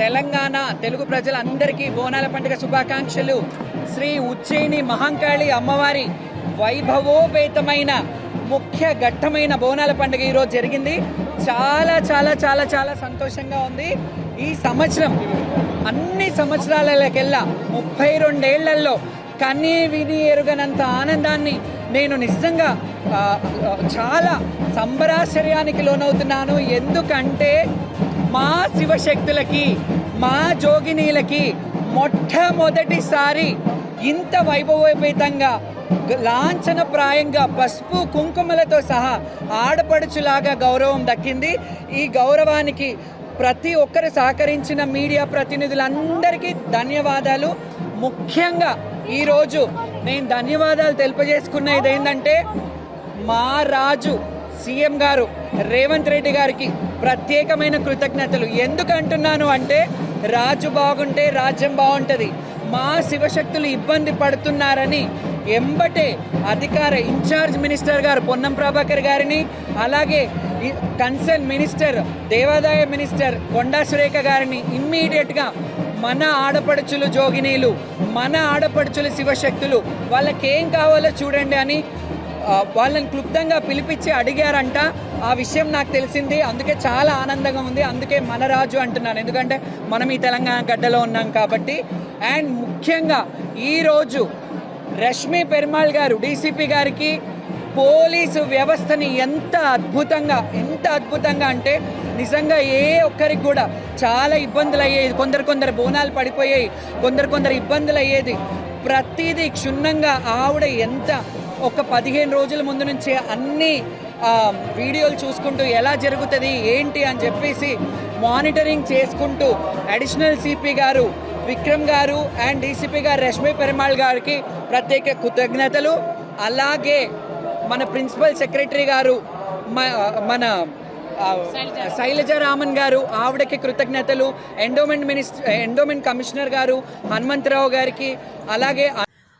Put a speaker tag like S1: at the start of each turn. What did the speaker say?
S1: తెలంగాణ తెలుగు ప్రజలందరికీ బోనాల పండుగ శుభాకాంక్షలు. శ్రీ ఉజ్జయిని మహంకాళి అమ్మవారి వైభవోపేతమైన ముఖ్య ఘట్టమైన బోనాల పండుగ ఈరోజు జరిగింది. చాలా చాలా చాలా చాలా సంతోషంగా ఉంది. ఈ సంవత్సరం అన్ని సంవత్సరాలకెల్లా ముప్పై రెండేళ్ళలో కనీ విని ఎరుగనంత ఆనందాన్ని నేను నిజంగా చాలా సంబరాశ్చర్యానికి లోనవుతున్నాను. ఎందుకంటే మా శివశక్తులకి మా జోగినీలకి మొట్టమొదటిసారి ఇంత వైభవోపేతంగా లాంఛనప్రాయంగా పసుపు కుంకుమలతో సహా ఆడపడుచులాగా గౌరవం దక్కింది. ఈ గౌరవానికి ప్రతి ఒక్కరు సహకరించిన మీడియా ప్రతినిధులందరికీ ధన్యవాదాలు. ముఖ్యంగా ఈరోజు నేను ధన్యవాదాలు తెలిపజేసుకున్న ఏంటంటే మా రాజు సీఎం గారు రేవంత్ రెడ్డి గారికి ప్రత్యేకమైన కృతజ్ఞతలు. ఎందుకు అంటున్నాను అంటే రాజు బాగుంటే రాజ్యం బాగుంటుంది. మా శివశక్తులు ఇబ్బంది పడుతున్నారని ఎంబటే అధికార ఇన్ఛార్జ్ మినిస్టర్ గారు పొన్నం ప్రభాకర్ గారిని అలాగే కన్సర్న్ మినిస్టర్ దేవాదాయ మినిస్టర్ కొండా సురేఖ గారిని ఇమ్మీడియట్గా మన ఆడపడుచులు జోగినీలు మన ఆడపడుచులు శివశక్తులు వాళ్ళకేం కావాలో చూడండి అని వాళ్ళని క్లుప్తంగా పిలిపించి అడిగారంట. ఆ విషయం నాకు తెలిసింది. అందుకే చాలా ఆనందంగా ఉంది. అందుకే మన రాజు అంటున్నాను. ఎందుకంటే మనం ఈ తెలంగాణ గడ్డలో ఉన్నాం కాబట్టి. అండ్ ముఖ్యంగా ఈరోజు రష్మి పెరుమాళ్ గారు డీసీపీ గారికి పోలీసు వ్యవస్థని ఎంత అద్భుతంగా ఎంత అద్భుతంగా అంటే నిజంగా ఏ ఒక్కరికి కూడా చాలా ఇబ్బందులు అయ్యేది కొందరు కొందరు బోనాలు పడిపోయాయి. కొందరు కొందరు ఇబ్బందులు అయ్యేది ప్రతిదీ క్షుణ్ణంగా ఆవిడ ఎంత ఒక పదిహేను రోజుల ముందు నుంచే అన్ని వీడియోలు చూసుకుంటూ ఎలా జరుగుతుంది ఏంటి అని చెప్పేసి మానిటరింగ్ చేసుకుంటూ అడిషనల్ సిపి గారు విక్రమ్ గారు అండ్ డీసీపీ గారు రష్మి పెరుమాళ్ గారికి ప్రత్యేక కృతజ్ఞతలు. అలాగే మన ప్రిన్సిపల్ సెక్రటరీ గారు మన శైలజ రామన్ గారు ఆవిడకి కృతజ్ఞతలు. ఎండోమెంట్ మినిస్టర్ ఎండోమెంట్ కమిషనర్ గారు హనుమంతరావు గారికి అలాగే